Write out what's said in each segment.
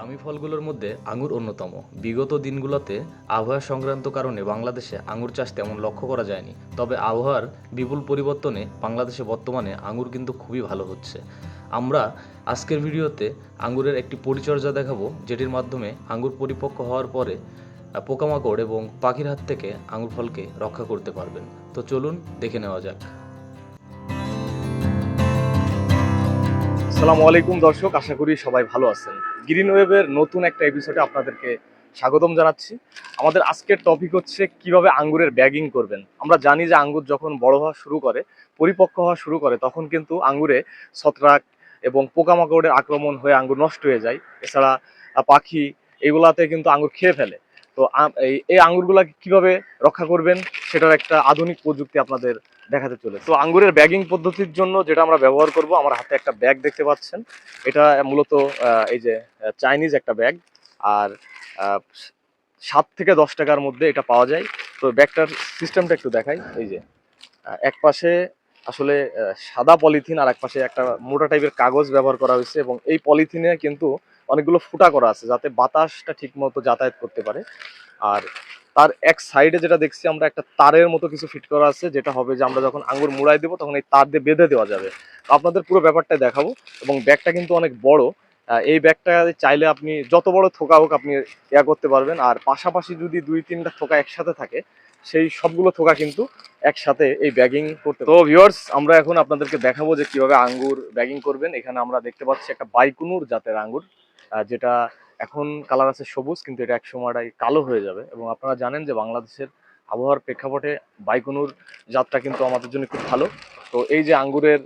দামি ফলগুলোর মধ্যে আঙুর অন্যতম। বিগত দিনগুলোতে আবহাওয়া সংক্রান্ত কারণে বাংলাদেশে আঙুর চাষ তেমন লক্ষ্য করা যায়নি। তবে আবহাওয়ার বিপুল পরিবর্তনে বাংলাদেশে বর্তমানে আঙুর কিন্তু খুবই ভালো হচ্ছে। আমরা আজকের ভিডিওতে আঙুরের একটি পরিচর্যা দেখাবো, যেটির মাধ্যমে আঙুর পরিপক্ক হওয়ার পরে পোকামাকড় এবং পাখির হাত থেকে আঙুর ফলকে রক্ষা করতে পারবেন। তো চলুন দেখে নেওয়া যাক। আসসালামু আলাইকুম দর্শক, আশা করি সবাই ভালো আছেন। গ্রিন ওয়েবের নতুন একটা এপিসোডে আপনাদেরকে স্বাগতম জানাচ্ছি। আমাদের আজকের টপিক হচ্ছে কীভাবে আঙ্গুরের ব্যাগিং করবেন। আমরা জানি যে আঙ্গুর যখন বড় হওয়া শুরু করে, পরিপক্ক হওয়া শুরু করে, তখন কিন্তু আঙ্গুরে ছত্রাক এবং পোকামাকড়ের আক্রমণ হয়ে আঙ্গুর নষ্ট হয়ে যায়। এছাড়া পাখি এগুলাতে কিন্তু আঙ্গুর খেয়ে ফেলে। তো এই- এই আঙ্গুরগুলা কীভাবে রক্ষা করবেন, সেটার একটা আধুনিক প্রযুক্তি আপনাদের দেখাতে চলে তো আঙ্গুরের ব্যাগিং পদ্ধতির জন্য যেটা আমরা ব্যবহার করব, আমার হাতে একটা ব্যাগ দেখতে পাচ্ছেন। এটা মূলত এই যে চাইনিজ একটা ব্যাগ আর সাত থেকে দশ টাকার মধ্যে এটা পাওয়া যায়। তো ব্যাগটার সিস্টেমটা একটু দেখাই। এই যে এক পাশে আসলে সাদা পলিথিন আর এক পাশে একটা মোটা টাইপের কাগজ ব্যবহার করা হয়েছে এবং এই পলিথিনে কিন্তু অনেকগুলো ফুটা করা আছে যাতে বাতাসটা ঠিক মতো যাতায়াত করতে পারে। আর তার এক সাইডে যেটা দেখছি আমরা একটা তারের মতো কিছু ফিট করা আছে, যেটা হবে যে আমরা যখন আঙ্গুর মুড়াই দেবো তখন এই তার দিয়ে বেঁধে দেওয়া যাবে। আপনাদের পুরো ব্যাপারটা দেখাবো এবং ব্যাগটা কিন্তু অনেক বড়। এই ব্যাগটা চাইলে আপনি যত বড় থোকা হোক আপনি ইয়া করতে পারবেন। আর পাশাপাশি যদি দুই তিনটা থোকা একসাথে থাকে, সেই সবগুলো থোকা কিন্তু একসাথে এই ব্যাগিং করতে তো ভিউয়ার্স আমরা এখন আপনাদেরকে দেখাবো যে কীভাবে আঙ্গুর ব্যাগিং করবেন। এখানে আমরা দেখতে পাচ্ছি একটা বাইকুনুর জাতের আঙ্গুর যেটা এখন কালার আছে সবুজ, কিন্তু এটা এক সময়টাই কালো হয়ে যাবে। এবং আপনারা জানেন যে বাংলাদেশের আবহাওয়ার প্রেক্ষাপটে বাইকুনুর জাতটা কিন্তু আমাদের জন্য খুব ভালো। তো এই যে আঙ্গুরের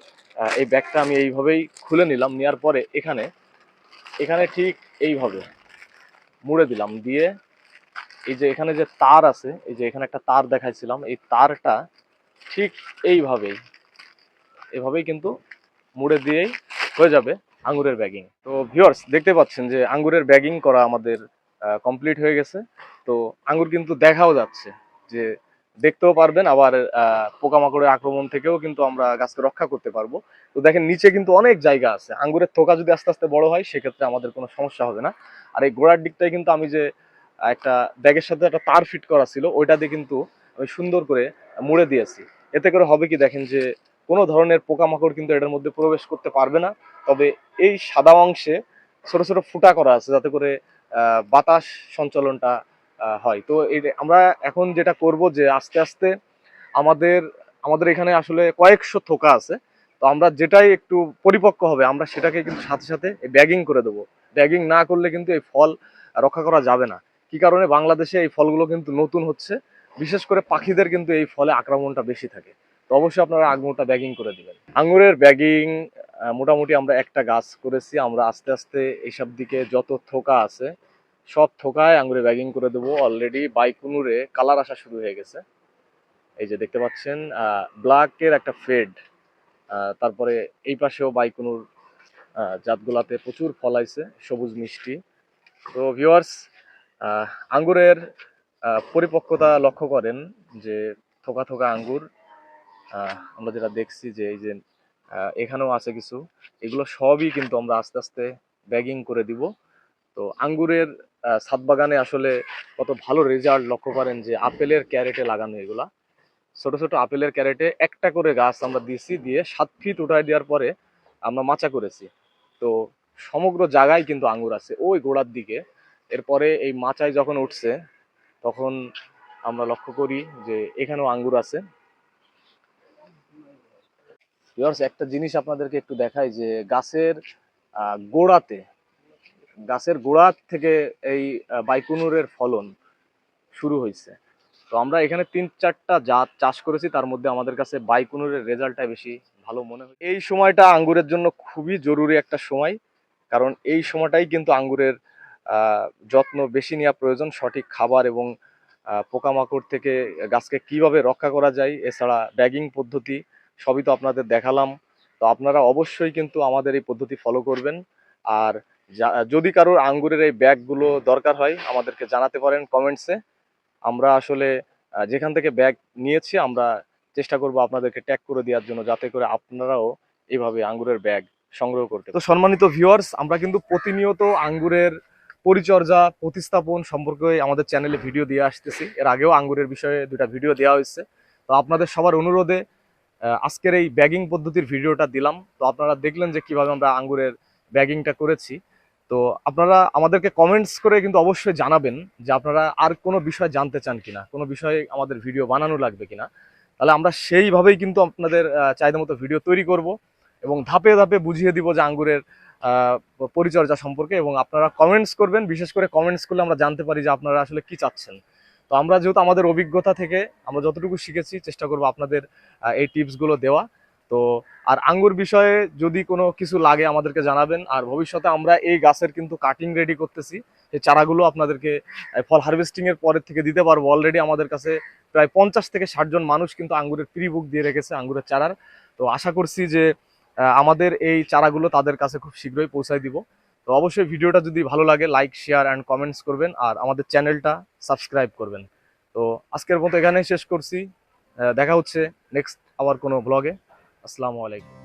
এই ব্যাগটা আমি এইভাবেই খুলে নিলাম নেওয়ার পরে এখানে এখানে ঠিক এইভাবে মুড়ে দিলাম। দিয়ে এই যে এখানে যে তার আছে, এই যে এখানে একটা তার দেখাইছিলাম, এই তারটা ঠিক এইভাবেই, এভাবেই কিন্তু মুড়ে দিয়েই হয়ে যাবে। আঙ্গুরের ব্যাগিং তো ভিউয়ার্স দেখতে পাচ্ছেন যে আঙ্গুরের ব্যাগিং করা আমাদের কমপ্লিট হয়ে গেছে। তো আঙ্গুর কিন্তু দেখাও যাচ্ছে যে দেখতেও পারবেন, আবার পোকামাকড়ের আক্রমণ থেকেও কিন্তু আমরা গাছকে রক্ষা করতে পারব। তো দেখেন, নিচে কিন্তু অনেক জায়গা আছে। আঙ্গুরের থোকা যদি আস্তে আস্তে বড় হয়, সেক্ষেত্রে আমাদের কোনো সমস্যা হবে না। আর এই গোড়ার দিকটায় কিন্তু আমি যে, একটা ব্যাগের সাথে একটা তার ফিট করা ছিল, ওইটা দিয়ে কিন্তু আমি সুন্দর করে মুড়ে দিয়েছি। এতে করে হবে কি দেখেন যে কোনো ধরনের পোকামাকড় কিন্তু এটার মধ্যে প্রবেশ করতে পারবে না। তবে এই সাদা অংশে ছোট ছোট ফুটা করা আছে যাতে করে বাতাস সঞ্চালনটা হয়। তো আমরা এখন যেটা করব যে আস্তে আস্তে আমাদের আমাদের এখানে আসলে কয়েকশো থোকা আছে। তো আমরা যেটাই একটু পরিপক্ক হবে, আমরা সেটাকে কিন্তু সাথে সাথে ব্যাগিং করে দেবো। ব্যাগিং না করলে কিন্তু এই ফল রক্ষা করা যাবে না। কি কারণে? বাংলাদেশে এই ফলগুলো কিন্তু নতুন হচ্ছে। বিশেষ করে পাখিদের কিন্তু এই ফলে আক্রমণটা বেশি থাকে। তো অবশ্যই আপনারা আঙুরটা ব্যাগিং করে দিবেন। আঙুরের ব্যাগিং মোটামুটি আমরা একটা গাছ করেছি, আমরা আস্তে আস্তে এইসব দিকে যত থোকা আছে, সব থোকায় আঙুরে ব্যাগিং করে দেবো। অলরেডি বাইকুনুরে কালার আসা শুরু হয়ে গেছে। এই যে দেখতে পাচ্ছেন ব্ল্যাকের একটা ফেড তারপরে এই পাশেও বাইকুনুর জাতগুলাতে প্রচুর ফল ফলাইছে সবুজ মিষ্টি। তো ভিওয়ার্স আঙ্গুরের পরিপক্কতা লক্ষ্য করেন যে থোকা থোকা আঙ্গুর আমরা যেটা দেখছি যে এই যে এখানেও আছে কিছু। এগুলো সবই কিন্তু আমরা আস্তে আস্তে ব্যাগিং করে দিব। তো আঙ্গুরের ছাদ বাগানে আসলে কত ভালো রেজাল্ট লক্ষ্য করেন যে আপেলের ক্যারেটে লাগানো এগুলা। ছোট ছোট আপেলের ক্যারেটে একটা করে গাছ আমরা দিছি দিয়ে সাত ফিট উঠায় দেওয়ার পরে আমরা মাচা করেছি। তো সমগ্র জায়গায় কিন্তু আঙ্গুর আছে, ওই গোড়ার দিকে। এরপরে এই মাচায় যখন উঠছে, তখন আমরা লক্ষ্য করি যে এখানেও আঙ্গুর আছে। একটা জিনিস আপনাদেরকে একটু দেখাই যে গাছের গোড়াতে, গাছের গোড়া থেকে এই বাইকুনুরের ফলন শুরু হয়েছে। তো আমরা এখানে তিন চারটা জাত চাষ করেছি, তার মধ্যে আমাদের কাছে বাইকুনুরের রেজাল্টটা বেশি ভালো মনে হয়। এই সময়টা আঙ্গুরের জন্য খুবই জরুরি একটা সময়, কারণ এই সময়টাই কিন্তু আঙ্গুরের যত্ন বেশি নেওয়া প্রয়োজন, সঠিক খাবার এবং পোকামাকড় থেকে গাছকে কীভাবে রক্ষা করা যায়, এছাড়া ব্যাগিং পদ্ধতি সবই তো আপনাদের দেখালাম। তো আপনারা অবশ্যই কিন্তু আমাদের এই পদ্ধতি ফলো করবেন। আর যদি কারোর আঙ্গুরের এই ব্যাগগুলো দরকার হয়, আমাদেরকে জানাতে পারেন কমেন্টসে আমরা আসলে যেখান থেকে ব্যাগ নিয়েছি, আমরা চেষ্টা করব আপনাদেরকে ট্যাগ করে দেওয়ার জন্য, যাতে করে আপনারাও এইভাবে আঙ্গুরের ব্যাগ সংগ্রহ করতে তো সম্মানিত ভিউয়ার্স আমরা কিন্তু প্রতিনিয়ত আঙ্গুরের পরিচর্যা, প্রতিস্থাপন সম্পর্কে আমাদের চ্যানেলে ভিডিও দিয়ে আসতেছি। এর আগেও আঙ্গুরের বিষয়ে দুটা ভিডিও দেওয়া হয়েছে। তো আপনাদের সবার অনুরোধে আজকের এই ব্যাগিং পদ্ধতির ভিডিওটা দিলাম। তো আপনারা দেখলেন যে কীভাবে আমরা আঙ্গুরের ব্যাগিংটা করেছি। তো আপনারা আমাদেরকে কমেন্টস করে কিন্তু অবশ্যই জানাবেন যে আপনারা আর কোনো বিষয় জানতে চান কিনা, কোনো বিষয়ে আমাদের ভিডিও বানানো লাগবে কিনা। তাহলে আমরা সেইভাবেই কিন্তু আপনাদের চাহিদা মতো ভিডিও তৈরি করব এবং ধাপে ধাপে বুঝিয়ে দিব যে আঙ্গুরের পরিচর্যা সম্পর্কে এবং আপনারা কমেন্টস করবেন। বিশেষ করে কমেন্টস করলে আমরা জানতে পারি যে আপনারা আসলে কি চাচ্ছেন। তো আমরা যেহেতু আমাদের অভিজ্ঞতা থেকে আমরা যতটুকু শিখেছি, চেষ্টা করব আপনাদের এই টিপসগুলো দেওয়া। তো আর আঙ্গুর বিষয়ে যদি কোনো কিছু লাগে আমাদেরকে জানাবেন। আর ভবিষ্যতে আমরা এই গাছের কিন্তু কাটিং রেডি করতেছি। এই চারাগুলো আপনাদেরকে ফল হারভেস্টিং এর পরের থেকে দিতে পারব। অলরেডি আমাদের কাছে প্রায় পঞ্চাশ থেকে ষাট জন মানুষ কিন্তু আঙ্গুরের প্রি বুক দিয়ে রেখেছে আঙ্গুরের চারার। তো আশা করছি যে আমাদের এই চারাগুলো তাদের কাছে খুব শীঘ্রই পৌঁছায় দিব। তো অবশ্যই ভিডিওটা যদি ভালো লাগে লাইক শেয়ার অ্যান্ড কমেন্টস করবেন আর আমাদের চ্যানেলটা সাবস্ক্রাইব করবেন। তো আজকের মতো এখানেই শেষ করছি। দেখা হচ্ছে নেক্সট আবার কোনো ব্লগে আসসালামু আলাইকুম।